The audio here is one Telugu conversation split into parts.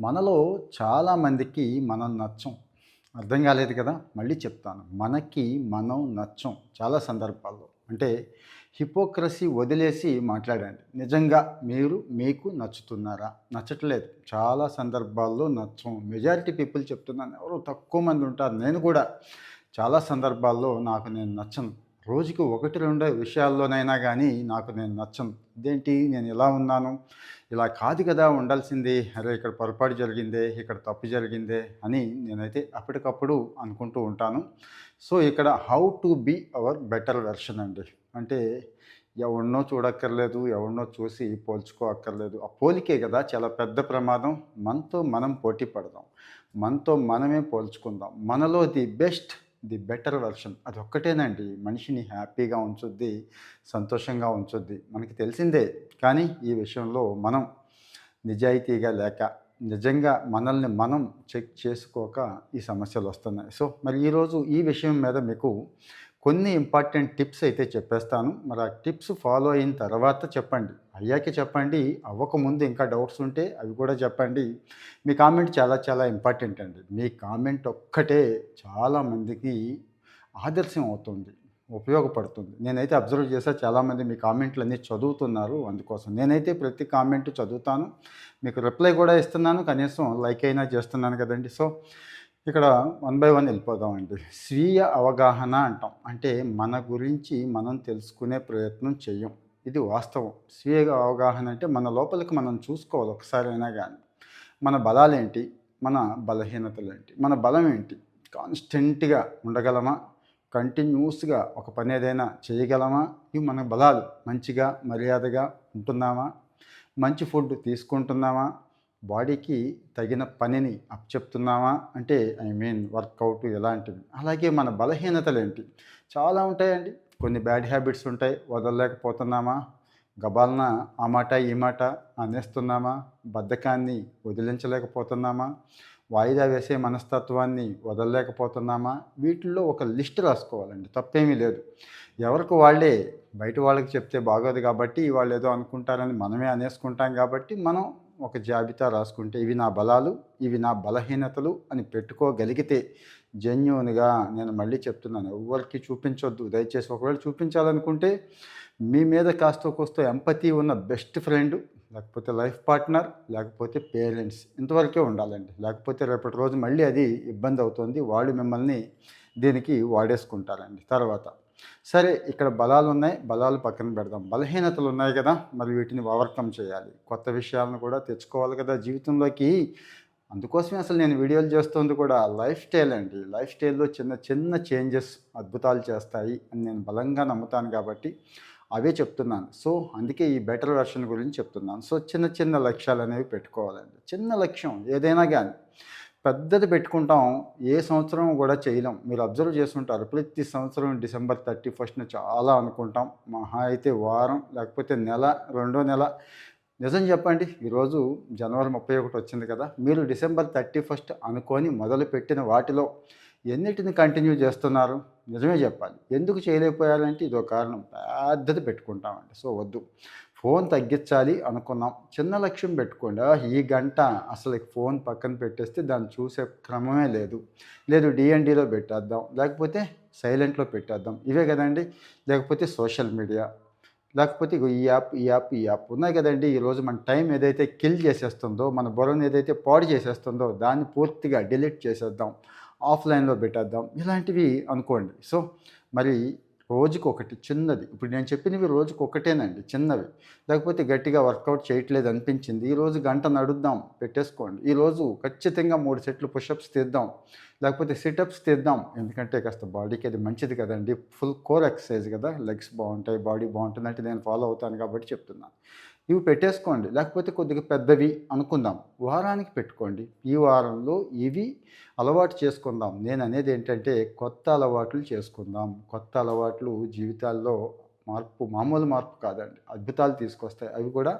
మనలో చాలామందికి మనం నచ్చం. అర్థం కాలేదు కదా? మళ్ళీ చెప్తాను. మనకి మనం నచ్చం చాలా సందర్భాల్లో. అంటే హిపోక్రసీ వదిలేసి మాట్లాడండి. నిజంగా మీరు మీకు నచ్చుతున్నారా? నచ్చట్లేదు. చాలా సందర్భాల్లో నచ్చం. మెజారిటీ పీపుల్ చెప్తున్నాను. ఎవరు తక్కువ మంది ఉంటారు. నేను కూడా చాలా సందర్భాల్లో నాకు నేను నచ్చను. రోజుకి ఒకటి రెండు విషయాల్లోనైనా కానీ నాకు నేను నచ్చను. ఇదేంటి? నేను ఎలా ఉన్నాను? ఇలా కాదు కదా ఉండాల్సింది. అరే ఇక్కడ పొరపాటు జరిగిందే ఇక్కడ తప్పు జరిగిందే అని నేనైతే అప్పటికప్పుడు అనుకుంటూ ఉంటాను. సో ఇక్కడ how to be our better version అండి. అంటే ఎవరినో చూడక్కర్లేదు ఎవరినో చూసి పోల్చుకో అక్కర్లేదు ఆ పోలికే కదా చాలా పెద్ద ప్రమాదం. మనతో మనం పోటీ పడదాం. మనతో మనమే పోల్చుకుందాం. మనలో the best the better version. అది ఒక్కటేనండి మనిషిని హ్యాపీగా ఉంచుద్ది సంతోషంగా ఉంచుద్ది. మనకి తెలిసిందే. కానీ ఈ విషయంలో మనం నిజాయితీగా లేక నిజంగా మనల్ని మనం చెక్ చేసుకోక ఈ సమస్యలు వస్తున్నాయి సో మరి ఈరోజు ఈ విషయం మీద మీకు కొన్ని ఇంపార్టెంట్ టిప్స్ అయితే చెప్పేస్తాను. మరి ఆ టిప్స్ ఫాలో అయిన తర్వాత చెప్పండి. అయ్యాక చెప్పండి. అవ్వకముందు ఇంకా డౌట్స్ ఉంటే అవి కూడా చెప్పండి. మీ కామెంట్ చాలా చాలా ఇంపార్టెంట్ అండి. మీ కామెంట్ ఒక్కటే చాలామందికి ఆదర్శం అవుతుంది ఉపయోగపడుతుంది. నేనైతే అబ్జర్వ్ చేసా చాలామంది మీ కామెంట్లు అన్నీ చదువుతున్నారు. అందుకోసం నేనైతే ప్రతి కామెంట్ చదువుతాను. మీకు రిప్లై కూడా ఇస్తున్నాను. కనీసం లైక్ అయినా చేస్తున్నాను కదండి. సో ఇక్కడ వన్ బై వన్ వెళ్ళిపోదామండి. స్వీయ అవగాహన అంటాం. అంటే మన గురించి మనం తెలుసుకునే ప్రయత్నం చెయ్యం ఇది వాస్తవం. స్వీయ అవగాహన అంటే మన లోపలికి మనం చూసుకోవాలి ఒకసారి అయినా కానీ మన బలాలేంటి? మన బలహీనతలు ఏంటి మన బలం ఏంటి? కాన్స్టెంట్గా ఉండగలమా? కంటిన్యూస్గా ఒక పని ఏదైనా చేయగలమా? ఇవి మన బలాలు. మంచిగా మర్యాదగా ఉంటున్నామా? మంచి ఫుడ్ తీసుకుంటున్నామా? బాడీకి తగిన పనిని అప్పచెప్తున్నామా అంటే ఐ మీన్ వర్కౌట్ ఎలాంటివి? అలాగే మన బలహీనతలు ఏంటి చాలా ఉంటాయండి. కొన్ని బ్యాడ్ హ్యాబిట్స్ ఉంటాయి. వదలలేకపోతున్నామా? గబాలన ఆ మాట ఈ మాట అనేస్తున్నామా? బద్ధకాన్ని వదిలించలేకపోతున్నామా? వాయిదా వేసే మనస్తత్వాన్ని వదలలేకపోతున్నామా? వీటిల్లో ఒక లిస్ట్ రాసుకోవాలండి. తప్పేమీ లేదు. ఎవరికి వాళ్ళే బయట వాళ్ళకి చెప్తే బాగోదు కాబట్టి వాళ్ళు ఏదో అనుకుంటారని మనమే అనేసుకుంటాం కాబట్టి మనం ఒక జాబితా రాసుకుంటే ఇవి నా బలాలు ఇవి నా బలహీనతలు అని పెట్టుకోగలిగితే జెన్యున్గా నేను మళ్ళీ చెప్తున్నాను. ఎవరికి చూపించొద్దు. దయచేసి ఒకవేళ చూపించాలనుకుంటే మీ మీద కాస్త కోస్తో ఎంపతి ఉన్న బెస్ట్ ఫ్రెండ్ లేకపోతే లైఫ్ పార్ట్నర్ లేకపోతే పేరెంట్స్ ఇంతవరకే ఉండాలండి. లేకపోతే రేపటి రోజు మళ్ళీ అది ఇబ్బంది అవుతుంది. వాళ్ళు మిమ్మల్ని దీనికి వాడేసుకుంటారండి. తర్వాత సరే ఇక్కడ బలాలు ఉన్నాయి బలాలు పక్కన పెడదాం. బలహీనతలు ఉన్నాయి కదా మరి వీటిని ఓవర్కమ్ చేయాలి. కొత్త విషయాలను కూడా తెచ్చుకోవాలి కదా జీవితంలోకి. అందుకోసమే అసలు నేను వీడియోలు చేస్తుంది కూడా. లైఫ్ స్టైల్ అండి. లైఫ్ స్టైల్లో చిన్న చిన్న చేంజెస్ అద్భుతాలు చేస్తాయి అని నేను బలంగా నమ్ముతాను కాబట్టి అవే చెప్తున్నాను. సో అందుకే ఈ బెటర్ వెర్షన్ గురించి చెప్తున్నాను. సో చిన్న చిన్న లక్ష్యాలు అనేవి పెట్టుకోవాలండి. చిన్న లక్ష్యం ఏదైనా కానీ పెద్దది పెట్టుకుంటాం ఏ సంవత్సరం కూడా చేయలేం. మీరు అబ్జర్వ్ చేస్తుంటారు ప్రతి సంవత్సరం డిసెంబర్ థర్టీ ఫస్ట్న చాలా అనుకుంటాం. మహా అయితే వారం లేకపోతే నెల రెండో నెల. నిజం చెప్పండి ఈరోజు జనవరి ముప్పై ఒకటి వచ్చింది కదా మీరు డిసెంబర్ థర్టీ ఫస్ట్ అనుకొని మొదలుపెట్టిన వాటిలో ఎన్నిటిని కంటిన్యూ చేస్తున్నారు? నిజమే చెప్పాలి. ఎందుకు చేయలేకపోయారంటే ఇదో కారణం. పెద్దది పెట్టుకుంటామండి. సో వద్దు. ఫోన్ తగ్గించాలి అనుకున్నాం. చిన్న లక్ష్యం పెట్టుకోండి. ఈ గంట అసలు ఫోన్ పక్కన పెట్టేస్తే దాన్ని చూసే క్రమమే లేదు. లేదు డిఎన్డిలో పెట్టేద్దాం. లేకపోతే సైలెంట్లో పెట్టేద్దాం. ఇవే కదండి. లేకపోతే సోషల్ మీడియా లేకపోతే ఇగో ఈ యాప్ ఈ యాప్ ఈ యాప్ ఉన్నాయి కదండి. ఈరోజు మన టైం ఏదైతే కిల్ చేసేస్తుందో మన బుర్రను ఏదైతే పాడు చేసేస్తుందో దాన్ని పూర్తిగా డిలీట్ చేసేద్దాం. ఆఫ్లైన్లో పెట్టేద్దాం. ఇలాంటివి అనుకోండి. సో మరి రోజుకి ఒకటి చిన్నది. ఇప్పుడు నేను చెప్పినవి రోజుకి ఒకటేనండి చిన్నవి. లేకపోతే గట్టిగా వర్కౌట్ చేయట్లేదు అనిపించింది. ఈరోజు గంట నడుద్దాం పెట్టేసుకోండి. ఈరోజు ఖచ్చితంగా మూడు సెట్లు పుషప్స్ తీద్దాం లేకపోతే సిటప్స్ తీద్దాం. ఎందుకంటే కాస్త బాడీకి అది మంచిది కదండి. ఫుల్ కోర్ ఎక్సర్సైజ్ కదా. లెగ్స్ బాగుంటాయి బాడీ బాగుంటుంది అంటే నేను ఫాలో అవుతాను కాబట్టి చెప్తున్నాను. ఇవి పెట్టేసుకోండి. లేకపోతే కొద్దిగా పెద్దవి అనుకుందాం. వారానికి పెట్టుకోండి. ఈ వారంలో ఇవి అలవాటు చేసుకుందాం. నేను అనేది ఏంటంటే కొత్త అలవాట్లు చేసుకుందాం. కొత్త అలవాట్లు జీవితాల్లో మార్పు మామూలు మార్పు కాదండి. అద్భుతాలు తీసుకొస్తాయి. అవి కూడా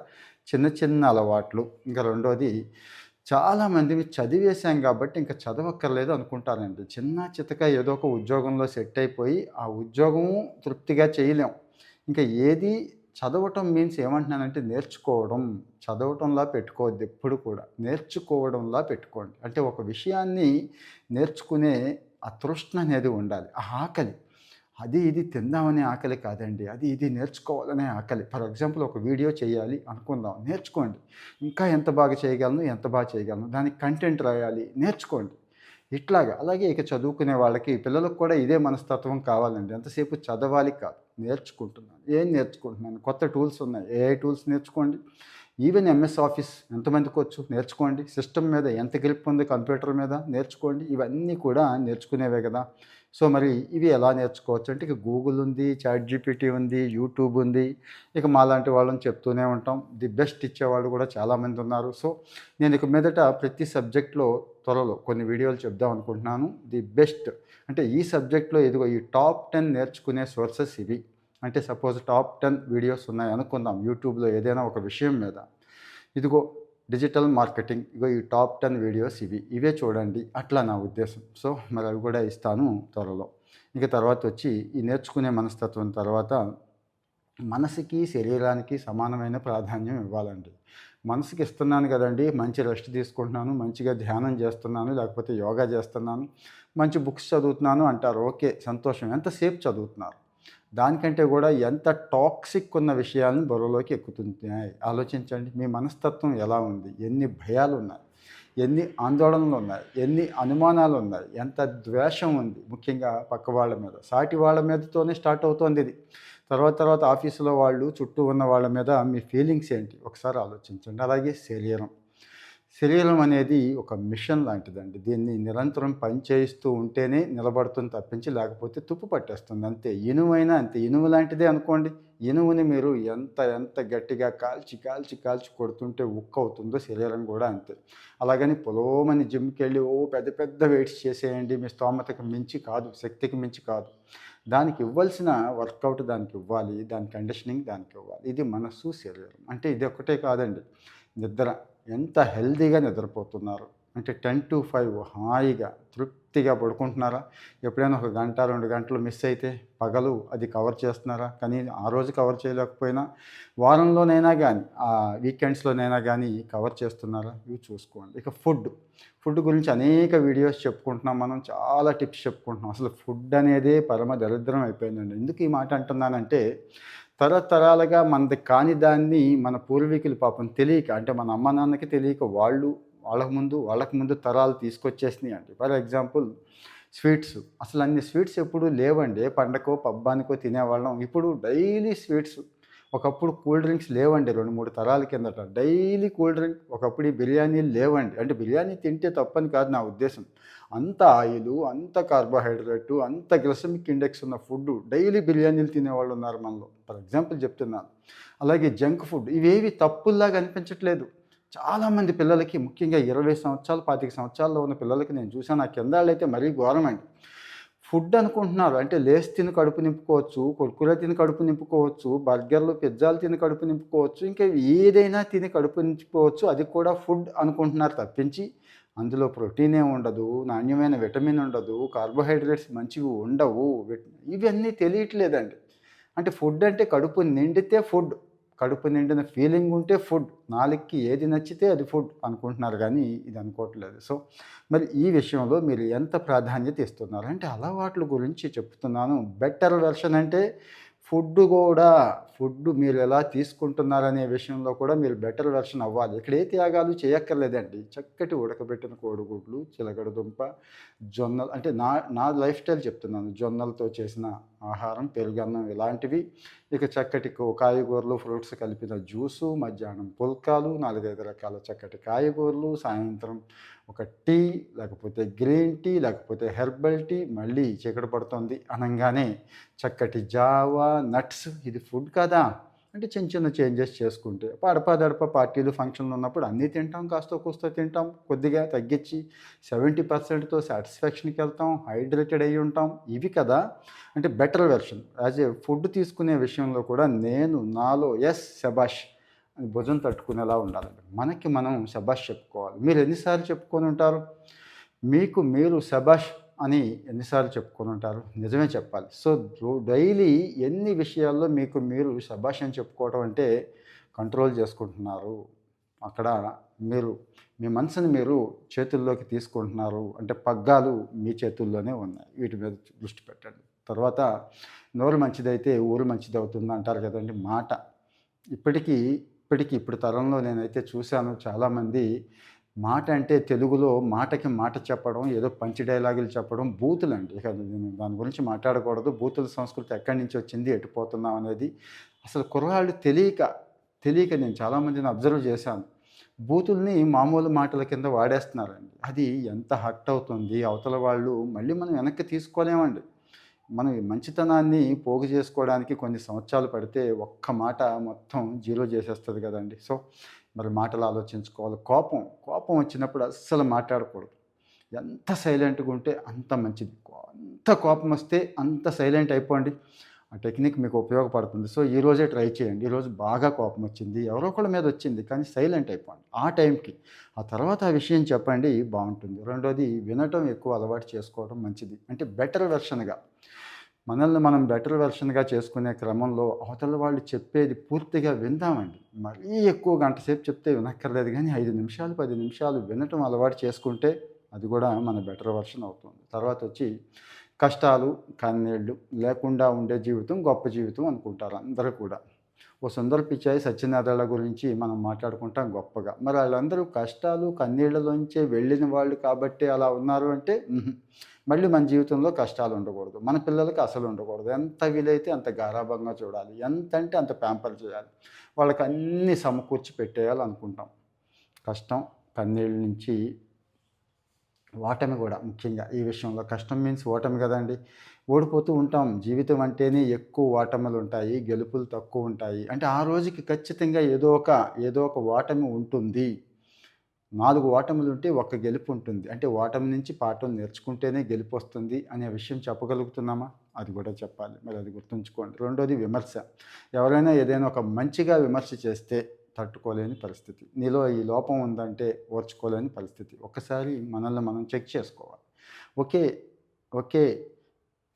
చిన్న చిన్న అలవాట్లు. ఇంకా రెండోది చాలామంది చదివేశాం కాబట్టి ఇంకా చదవక్కర్లేదు అనుకుంటారండి. చిన్న చితక ఏదో ఒక ఉద్యోగంలో సెట్ అయిపోయి ఆ ఉద్యోగము తృప్తిగా చేయలేం. ఇంకా ఏది చదవటం మీన్స్ ఏమంటున్నానంటే నేర్చుకోవడం. చదవటంలా పెట్టుకోవద్దు ఎప్పుడు కూడా. నేర్చుకోవడంలా పెట్టుకోండి. అంటే ఒక విషయాన్ని నేర్చుకునే ఆ తృష్ణ అనేది ఉండాలి. ఆ ఆకలి. అది ఇది తిందామనే ఆకలి కాదండి. అది ఇది నేర్చుకోవాలనే ఆకలి. ఫర్ ఎగ్జాంపుల్ ఒక వీడియో చేయాలి అనుకుందాం. నేర్చుకోండి. ఇంకా ఎంత బాగా చేయగలను? ఎంత బాగా చేయగలను? దానికి కంటెంట్ రాయాలి. నేర్చుకోండి. ఇట్లాగా. అలాగే ఇక చదువుకునే వాళ్ళకి పిల్లలకు కూడా ఇదే మనస్తత్వం కావాలండి. ఎంతసేపు చదవాలి కాదు. నేర్చుకుంటున్నాను. ఏం నేర్చుకుంటున్నాను? కొత్త టూల్స్ ఉన్నాయి. ఏ టూల్స్ నేర్చుకోండి? ఈవెన్ ఎంఎస్ ఆఫీస్ ఎంతమందికి వచ్చు? నేర్చుకోండి. సిస్టమ్ మీద ఎంత గ్రిప్ ఉంది? కంప్యూటర్ మీద నేర్చుకోండి. ఇవన్నీ కూడా నేర్చుకునేవే కదా. సో మరి ఇవి ఎలా నేర్చుకోవచ్చు అంటే ఇక గూగుల్ ఉంది చాట్ జీపీటీ ఉంది యూట్యూబ్ ఉంది. ఇక మాలాంటి వాళ్ళని చెప్తూనే ఉంటాం. ది బెస్ట్ ఇచ్చేవాళ్ళు కూడా చాలామంది ఉన్నారు. సో నేను ఇక మీదట ప్రతి సబ్జెక్ట్లో త్వరలో కొన్ని వీడియోలు చెప్దాం అనుకుంటున్నాను. ది బెస్ట్ అంటే ఈ సబ్జెక్ట్లో ఎదుగు ఈ టాప్ టెన్ నేర్చుకునే సోర్సెస్ ఇవి. అంటే సపోజ్ టాప్ టెన్ వీడియోస్ ఉన్నాయి అనుకుందాం యూట్యూబ్లో ఏదైనా ఒక విషయం మీద. ఇదిగో డిజిటల్ మార్కెటింగ్ ఇగో ఈ టాప్ టెన్ వీడియోస్ ఇవి. ఇవే చూడండి. అట్లా నా ఉద్దేశం. సో మరి అవి కూడా ఇస్తాను త్వరలో. ఇక తర్వాత వచ్చి ఈ నేర్చుకునే మనస్తత్వం తర్వాత మనసుకి శరీరానికి సమానమైన ప్రాధాన్యం ఇవ్వాలండి. మనసుకి ఇస్తున్నాను కదండి మంచి రెస్ట్ తీసుకుంటున్నాను మంచిగా ధ్యానం చేస్తున్నాను లేకపోతే యోగా చేస్తున్నాను మంచి బుక్స్ చదువుతున్నాను అంటారు. ఓకే సంతోషం. ఎంతసేపు చదువుతున్నారు? దానికంటే కూడా ఎంత టాక్సిక్ ఉన్న విషయాలను బరువులోకి ఎక్కుతున్నాయి ఆలోచించండి. మీ మనస్తత్వం ఎలా ఉంది? ఎన్ని భయాలు ఉన్నాయి ఎన్ని ఆందోళనలు ఉన్నాయి ఎన్ని అనుమానాలు ఉన్నాయి ఎంత ద్వేషం ఉంది? ముఖ్యంగా పక్క వాళ్ళ మీద. సాటి వాళ్ళ మీదతోనే స్టార్ట్ అవుతోంది ఇది. తర్వాత తర్వాత ఆఫీసులో వాళ్ళు చుట్టూ ఉన్న వాళ్ళ మీద మీ ఫీలింగ్స్ ఏంటి? ఒకసారి ఆలోచించండి. అలాగే శరీరం. శరీరం అనేది ఒక మిషన్ లాంటిదండి. దీన్ని నిరంతరం పనిచేయిస్తూ ఉంటేనే నిలబడుతుంది తప్పించి లేకపోతే తుప్పు పట్టేస్తుంది. అంతే. ఇనువైనా అంతే. ఇనుము లాంటిదే అనుకోండి. ఇనుముని మీరు ఎంత ఎంత గట్టిగా కాల్చి కాల్చి కాల్చి కొడుతుంటే ఉక్క అవుతుందో శరీరం కూడా అంతే. అలాగని పొలోమని జిమ్కి వెళ్ళి ఓ పెద్ద పెద్ద వెయిట్స్ చేసేయండి. మీ స్తోమతకు మించి కాదు శక్తికి మించి కాదు. దానికి ఇవ్వాల్సిన వర్కౌట్ దానికి ఇవ్వాలి. దాని కండిషనింగ్ దానికి ఇవ్వాలి. ఇది మనస్సు శరీరం. అంటే ఇది ఒకటే కాదండి. నిద్ర. ఎంత హెల్దీగా నిద్రపోతున్నారు? అంటే టెన్ టు ఫైవ్ హాయిగా తృప్తిగా పడుకుంటున్నారా? ఎప్పుడైనా ఒక గంట రెండు గంటలు మిస్ అయితే పగలు అది కవర్ చేస్తున్నారా? కానీ ఆ రోజు కవర్ చేయలేకపోయినా వారంలోనైనా కానీ ఆ వీకెండ్స్లోనైనా కానీ కవర్ చేస్తున్నారా? ఇవి చూసుకోండి. ఇక ఫుడ్. ఫుడ్ గురించి అనేక వీడియోస్ చెప్పుకుంటున్నాం మనం చాలా టిప్స్ చెప్పుకుంటున్నాం. అసలు ఫుడ్ అనేదే పరమ దరిద్రం అయిపోయిందండి. ఎందుకు ఈ మాట అంటున్నానంటే తరతరాలుగా మనది కాని దాన్ని మన పూర్వీకులు పాపం తెలియక అంటే మన అమ్మ నాన్నకి తెలియక వాళ్ళు వాళ్ళకు ముందు వాళ్ళకు ముందు తరాలు తీసుకొచ్చేసినాయి అండి. For example sweets. అసలు అన్ని స్వీట్స్ ఎప్పుడు లేవండి. పండకో పబ్బానికో తినేవాళ్ళం. ఇప్పుడు డైలీ స్వీట్స్ ఒకప్పుడు కూల్ డ్రింక్స్ లేవండి రెండు మూడు తరాల కిందట. డైలీ కూల్ డ్రింక్ ఒకప్పుడు ఈ బిర్యానీలు లేవండి. అంటే బిర్యానీ తింటే తప్పని కాదు నా ఉద్దేశం. అంత ఆయిల్ అంత కార్బోహైడ్రేటు అంత గ్లసమిక్ ఇండెక్స్ ఉన్న ఫుడ్ డైలీ బిర్యానీలు తినేవాళ్ళు ఉన్నారు మనలో. ఫర్ ఎగ్జాంపుల్ చెప్తున్నాను అలాగే జంక్ ఫుడ్ ఇవేవి తప్పుల్లాగా అనిపించట్లేదు. చాలామంది పిల్లలకి ముఖ్యంగా ఇరవై సంవత్సరాలు పాతిక సంవత్సరాల్లో ఉన్న పిల్లలకి నేను చూసాను ఆ కిందాళ్ళు అయితే మరీ ఘోరమండి. ఫుడ్ అనుకుంటున్నారు. అంటే లేస్ తిని కడుపు నింపుకోవచ్చు కుర్కురే తిని కడుపు నింపుకోవచ్చు బర్గర్లు పిజ్జాలు తిని కడుపు నింపుకోవచ్చు ఇంకా ఏదైనా తిని కడుపు నింపుకోవచ్చు అది కూడా ఫుడ్ అనుకుంటున్నారు తప్పించి అందులో ప్రోటీన్ ఏమి ఉండదు నాణ్యమైన విటమిన్ ఉండదు కార్బోహైడ్రేట్స్ మంచివి ఉండవు. ఇవన్నీ తెలియట్లేదండి. అంటే ఫుడ్ అంటే కడుపు నిండితే ఫుడ్. కడుపు నిండిన ఫీలింగ్ ఉంటే ఫుడ్ నాలుగుకి ఏది నచ్చితే అది ఫుడ్ అనుకుంటున్నారు కానీ ఇది అనుకోవట్లేదు. సో మరి ఈ విషయంలో మీరు ఎంత ప్రాధాన్యత ఇస్తున్నారు? అంటే అలవాట్ల గురించి చెప్తున్నాను. బెటర్ వెర్షన్ అంటే ఫుడ్ కూడా ఫుడ్ మీరు ఎలా తీసుకుంటున్నారనే విషయంలో కూడా మీరు బెటర్ వెర్షన్ అవ్వాలి. ఇక్కడ ఏ త్యాగాలు చేయక్కర్లేదండి. చక్కటి ఉడకబెట్టిన కోడిగుడ్లు చిలకడ దుంప జొన్నలు అంటే నా నా లైఫ్ స్టైల్ చెప్తున్నాను. జొన్నలతో చేసిన ఆహారం పెరుగన్నం ఇలాంటివి. ఇక చక్కటి కాయగూరలు ఫ్రూట్స్ కలిపిన జ్యూసు మధ్యాహ్నం పుల్కాలు నాలుగైదు రకాల చక్కటి కాయగూరలు సాయంత్రం ఒక టీ లేకపోతే గ్రీన్ టీ లేకపోతే హెర్బల్ టీ మళ్ళీ చీకటి పడుతుంది అనగానే చక్కటి జావా నట్స్ ఇది ఫుడ్ కదా? అంటే చిన్న చిన్న చేంజెస్ చేసుకుంటే. అడపాదడప పార్టీలు ఫంక్షన్లు ఉన్నప్పుడు అన్నీ తింటాం కాస్త కూస్తో తింటాం. కొద్దిగా తగ్గించి సెవెంటీ పర్సెంట్తో సాటిస్ఫాక్షన్కి వెళ్తాం హైడ్రేటెడ్ అయ్యి ఉంటాం. ఇవి కదా? అంటే better version. As a food తీసుకునే విషయంలో కూడా నేను నాలో ఎస్ శబాష్ అని భుజం తట్టుకునేలా ఉండాలండి. మనకి మనం శబాష్ చెప్పుకోవాలి. మీరు ఎన్నిసార్లు చెప్పుకొని ఉంటారు? మీకు మీరు శబాష్ అని ఎన్నిసార్లు చెప్పుకొని ఉంటారు? నిజమే చెప్పాలి. సో డైలీ ఎన్ని విషయాల్లో మీకు మీరు శభాషం చెప్పుకోవడం అంటే కంట్రోల్ చేసుకుంటున్నారు? అక్కడ మీరు మీ మనసుని మీరు చేతుల్లోకి తీసుకుంటున్నారు. అంటే పగ్గాలు మీ చేతుల్లోనే ఉన్నాయి. వీటి మీద దృష్టి పెట్టండి. తర్వాత నోరు మంచిదైతే ఊరు మంచిది అవుతుంది అంటారు కదండి మాట. ఇప్పటికీ ఇప్పటికీ ఇప్పుడు తరంలో నేనైతే చూశాను చాలామంది మాట అంటే తెలుగులో మాటకి మాట చెప్పడం ఏదో పంచి డైలాగులు చెప్పడం బూతులండి. ఇక నేను దాని గురించి మాట్లాడకూడదు. బూతుల సంస్కృతి ఎక్కడి నుంచి వచ్చింది ఎటుపోతున్నాం అనేది అసలు కుర్రాళ్ళు తెలియక తెలియక నేను చాలామందిని అబ్జర్వ్ చేశాను. బూతుల్ని మామూలు మాటల కింద వాడేస్తున్నారండి. అది ఎంత హర్ట్ అవుతుంది అవతల వాళ్ళు మళ్ళీ మనం వెనక్కి తీసుకోలేమండి. మనం మంచితనాన్ని పోగు చేసుకోవడానికి కొన్ని సంవత్సరాలు పడితే ఒక్క మాట మొత్తం జీరో చేసేస్తుంది కదండి. సో మరి మాటలు ఆలోచించుకోవాలి. కోపం కోపం వచ్చినప్పుడు అస్సలు మాట్లాడకూడదు. ఎంత సైలెంట్గా ఉంటే అంత మంచిది. అంత కోపం వస్తే అంత సైలెంట్ అయిపోండి. ఆ టెక్నిక్ మీకు ఉపయోగపడుతుంది. సో ఈ రోజే ట్రై చేయండి. ఈరోజు బాగా కోపం వచ్చింది. ఎవరో ఒకళ్ళ మీద వచ్చింది కానీ సైలెంట్ అయిపోండి. ఆ టైంకి. ఆ తర్వాత ఆ విషయం చెప్పండి బాగుంటుంది. రెండోది వినటం ఎక్కువ అలవాటు చేసుకోవడం మంచిది. అంటే బెటర్ వెర్షన్గా. మనల్ని మనం బెటర్ వెర్షన్గా చేసుకునే క్రమంలో అవతల వాళ్ళు చెప్పేది పూర్తిగా విందామండి. మరీ ఎక్కువ గంట సేపు చెప్తే వినక్కర్లేదు కానీ ఐదు నిమిషాలు పది నిమిషాలు వినటం అలవాటు చేసుకుంటే అది కూడా మన బెటర్ వెర్షన్ అవుతుంది. తర్వాత వచ్చి కష్టాలు కన్నీళ్ళు లేకుండా ఉండే జీవితం గొప్ప జీవితం అనుకుంటారు అందరూ కూడా. ఓ సుందర పిచ్చాయి సత్యనారాయణ గురించి మనం మాట్లాడుకుంటాం గొప్పగా. మరి వాళ్ళందరూ కష్టాలు కన్నీళ్ళలోంచే వెళ్ళిన వాళ్ళు కాబట్టి అలా ఉన్నారు అంటే మళ్ళీ మన జీవితంలో కష్టాలు ఉండకూడదు. మన పిల్లలకి అసలు ఉండకూడదు. ఎంత వీలైతే అంత గారాభంగా చూడాలి. ఎంత అంటే అంత ప్యాంపర్ చేయాలి. వాళ్ళకి అన్నీ సమకూర్చి పెట్టేయాలి అనుకుంటాం కష్టం కన్నీళ్ళ నుంచి ఓటమి కూడా ముఖ్యంగా ఈ విషయంలో. కష్టం మీన్స్ ఓటమి కదండి. ఓడిపోతూ ఉంటాం. జీవితం అంటేనే ఎక్కువ ఓటములు ఉంటాయి. గెలుపులు తక్కువ ఉంటాయి. అంటే ఆ రోజుకి ఖచ్చితంగా ఏదో ఒక ఏదో ఒక ఓటమి ఉంటుంది. నాలుగు ఓటములు ఉంటే ఒక గెలుపు ఉంటుంది. అంటే ఓటమి నుంచి పాఠం నేర్చుకుంటేనే గెలుపు వస్తుంది అనే విషయం చెప్పగలుగుతున్నామా? అది కూడా చెప్పాలి. మరి అది గుర్తుంచుకోండి. రెండోది విమర్శ. ఎవరైనా ఏదైనా ఒక మంచిగా విమర్శ చేస్తే తట్టుకోలేని పరిస్థితి. నీలో ఈ లోపం ఉందంటే ఓర్చుకోలేని పరిస్థితి. ఒకసారి మనల్ని మనం చెక్ చేసుకోవాలి. ఓకే ఓకే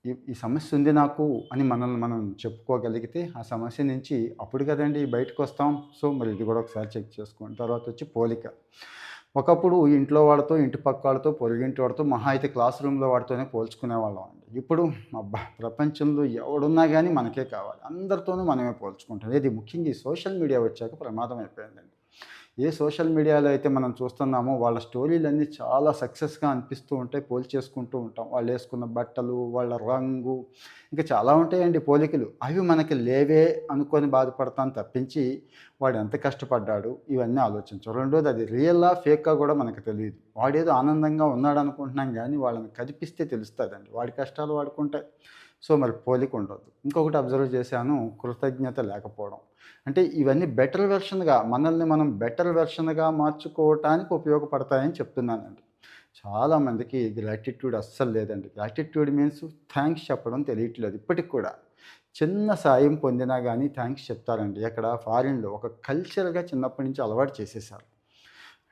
ఈ ఈ సమస్య ఉంది నాకు అని మనల్ని మనం చెప్పుకోగలిగితే ఆ సమస్య నుంచి అప్పుడు కదండి బయటకు వస్తాం. సో మరి ఇది కూడా ఒకసారి చెక్ చేసుకోండి. తర్వాత వచ్చి పోలిక. ఒకప్పుడు ఇంట్లో వాళ్ళతో ఇంటి పక్క వాళ్ళతో పొరుగింటి వాడితో మహా అయితే క్లాస్ రూమ్లో వాడితోనే పోల్చుకునే వాళ్ళం అండి. ఇప్పుడు అబ్బా ప్రపంచంలో ఎవడున్నా కానీ మనకే కావాలి. అందరితోనూ మనమే పోల్చుకుంటాం. ఇది ముఖ్యంగా ఈ సోషల్ మీడియా వచ్చాక ప్రమాదం అయిపోయిందండి. ఏ సోషల్ మీడియాలో అయితే మనం చూస్తున్నామో వాళ్ళ స్టోరీలన్నీ చాలా సక్సెస్గా అనిపిస్తూ ఉంటాయి పోల్ చేసుకుంటూ ఉంటాం. వాళ్ళు వేసుకున్న బట్టలు వాళ్ళ రంగు ఇంకా చాలా ఉంటాయండి పోలికలు. అవి మనకి లేవే అనుకొని బాధపడతాను తప్పించి వాడు ఎంత కష్టపడ్డాడు ఇవన్నీ ఆలోచించు. రెండోది అది రియల్లా ఫేక్గా కూడా మనకు తెలియదు. వాడేదో ఆనందంగా ఉన్నాడు అనుకుంటున్నాం కానీ వాళ్ళని కనిపిస్తే తెలుస్తుందండి. వాడి కష్టాలు వాడుకుంటాయి. సో మరి పోలిక ఉండదు ఇంకొకటి అబ్జర్వ్ చేశాను కృతజ్ఞత లేకపోవడం. అంటే ఇవన్నీ బెటర్ వెర్షన్గా మనల్ని మనం బెటర్ వెర్షన్గా మార్చుకోవటానికి ఉపయోగపడతాయని చెప్తున్నానండి. చాలామందికి గ్రాటిట్యూడ్ అస్సలు లేదండి. గ్రాటిట్యూడ్ మీన్స్ థ్యాంక్స్ చెప్పడం తెలియట్లేదు ఇప్పటికి కూడా. చిన్న సాయం పొందినా కానీ థ్యాంక్స్ చెప్తారండి. అక్కడ ఫారిన్లో ఒక కల్చర్గా చిన్నప్పటి నుంచి అలవాటు చేసేసారు.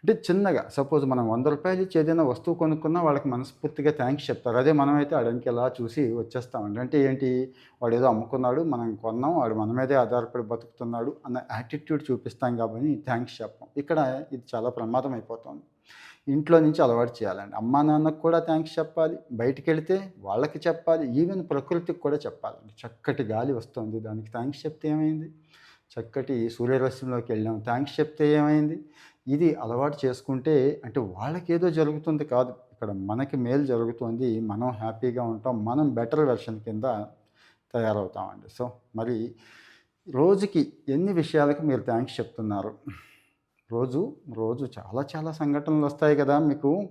అంటే చిన్నగా సపోజ్ మనం వంద రూపాయలు ఇచ్చి ఏదైనా వస్తువు కొనుక్కున్నా వాళ్ళకి మనస్ఫూర్తిగా థ్యాంక్స్ చెప్తారు. అదే మనమైతే అడంకి ఎలా చూసి వచ్చేస్తామండి. అంటే ఏంటి? వాడు ఏదో అమ్ముకున్నాడు మనం కొన్నాం వాడు మన మీదే ఆధారపడి బతుకుతున్నాడు అన్న యాటిట్యూడ్ చూపిస్తాం కాబట్టి థ్యాంక్స్ చెప్పం. ఇక్కడ ఇది చాలా ప్రమాదం అయిపోతుంది. ఇంట్లో నుంచి అలవాటు చేయాలండి. అమ్మా నాన్నకు కూడా థ్యాంక్స్ చెప్పాలి. బయటికి వెళితే వాళ్ళకి చెప్పాలి. ఈవెన్ ప్రకృతికి కూడా చెప్పాలండి. చక్కటి గాలి వస్తుంది దానికి థ్యాంక్స్ చెప్తే ఏమైంది? చక్కటి సూర్యరశ్యంలోకి వెళ్ళాం థ్యాంక్స్ చెప్తే ఏమైంది? ఇది అలవాటు చేసుకుంటే అంటే వాళ్ళకేదో జరుగుతుంది కాదు. ఇక్కడ మనకి మేలు జరుగుతుంది. మనం హ్యాపీగా ఉంటాం. మనం బెటర్ వెర్షన్ కింద తయారవుతామండి. సో మరి రోజుకి ఎన్ని విషయాలకు మీరు థ్యాంక్స్ చెప్తున్నారు? రోజు రోజు చాలా చాలా సంఘటనలు వస్తాయి కదా మీకు.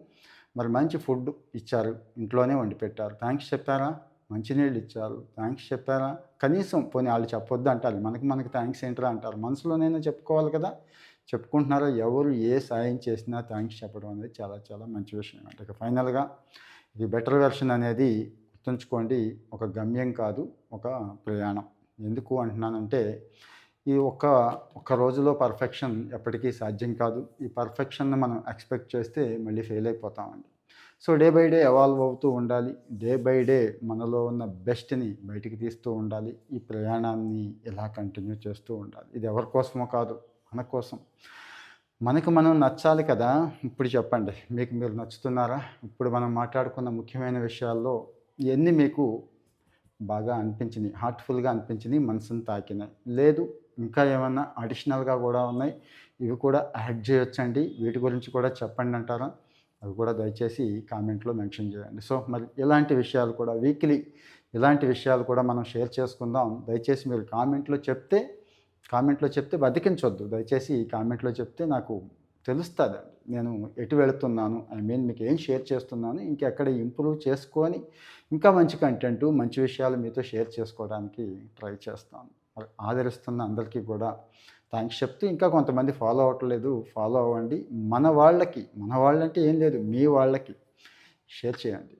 మరి మంచి ఫుడ్ ఇచ్చారు. ఇంట్లోనే వండి పెట్టారు. థ్యాంక్స్ చెప్పారా? మంచినీళ్ళు ఇచ్చారు. థ్యాంక్స్ చెప్పారా? కనీసం పోనీ వాళ్ళు చెప్పొద్దు అంటారు మనకి మనకి థ్యాంక్స్ ఏంట్రా అంటారు. మనసులోనైనా చెప్పుకోవాలి కదా. చెప్పుకుంటున్నారు ఎవరు ఏ సాయం చేసినా థ్యాంక్స్ చెప్పడం అనేది చాలా చాలా మంచి విషయం అంటే ఇక ఫైనల్గా ఇది బెటర్ వెర్షన్ అనేది గుర్తుంచుకోండి. ఒక గమ్యం కాదు ఒక ప్రయాణం. ఎందుకు అంటున్నానంటే ఈ ఒక్క ఒక్క రోజులో పర్ఫెక్షన్ ఎప్పటికీ సాధ్యం కాదు. ఈ పర్ఫెక్షన్ని మనం ఎక్స్పెక్ట్ చేస్తే మళ్ళీ fail అయిపోతామండి. So day by day evolve అవుతూ ఉండాలి. డే బై డే మనలో ఉన్న బెస్ట్ని బయటికి తీస్తూ ఉండాలి. ఈ ప్రయాణాన్ని ఇలా కంటిన్యూ చేస్తూ ఉండాలి. ఇది ఎవరి కోసమో కాదు మన కోసం. మనకు మనం నచ్చాలి కదా? ఇప్పుడు చెప్పండి. మీకు మీరు నచ్చుతున్నారా? ఇప్పుడు మనం మాట్లాడుకున్న ముఖ్యమైన విషయాల్లో ఇవన్నీ మీకు బాగా అనిపించినాయి హార్ట్ఫుల్గా అనిపించినాయి మనసుని తాకినాయి. లేదు ఇంకా ఏమన్నా అడిషనల్గా కూడా ఉన్నాయి. ఇవి కూడా యాడ్ చేయొచ్చండి. వీటి గురించి కూడా చెప్పండి అంటారా? అవి కూడా దయచేసి కామెంట్లో మెన్షన్ చేయండి. సో మరి ఇలాంటి విషయాలు కూడా వీక్లీ ఇలాంటి విషయాలు కూడా మనం షేర్ చేసుకుందాం. దయచేసి మీరు కామెంట్లో చెప్తే కామెంట్లో చెప్తే బతికించొద్దు. దయచేసి ఈ కామెంట్లో చెప్తే నాకు తెలుస్తుంది. నేను ఎటు వెళుతున్నాను? ఐ మీన్ మీకు ఏం షేర్ చేస్తున్నాను? ఇంకెక్కడ ఇంప్రూవ్ చేసుకొని ఇంకా మంచి కంటెంట్ మంచి విషయాలు మీతో షేర్ చేసుకోవడానికి ట్రై చేస్తాను. ఆదరిస్తున్న అందరికీ కూడా థ్యాంక్స్ చెప్తూ ఇంకా కొంతమంది ఫాలో అవ్వట్లేదు. ఫాలో అవ్వండి. మన వాళ్ళకి మన వాళ్ళంటే ఏం లేదు. మీ వాళ్ళకి షేర్ చేయండి.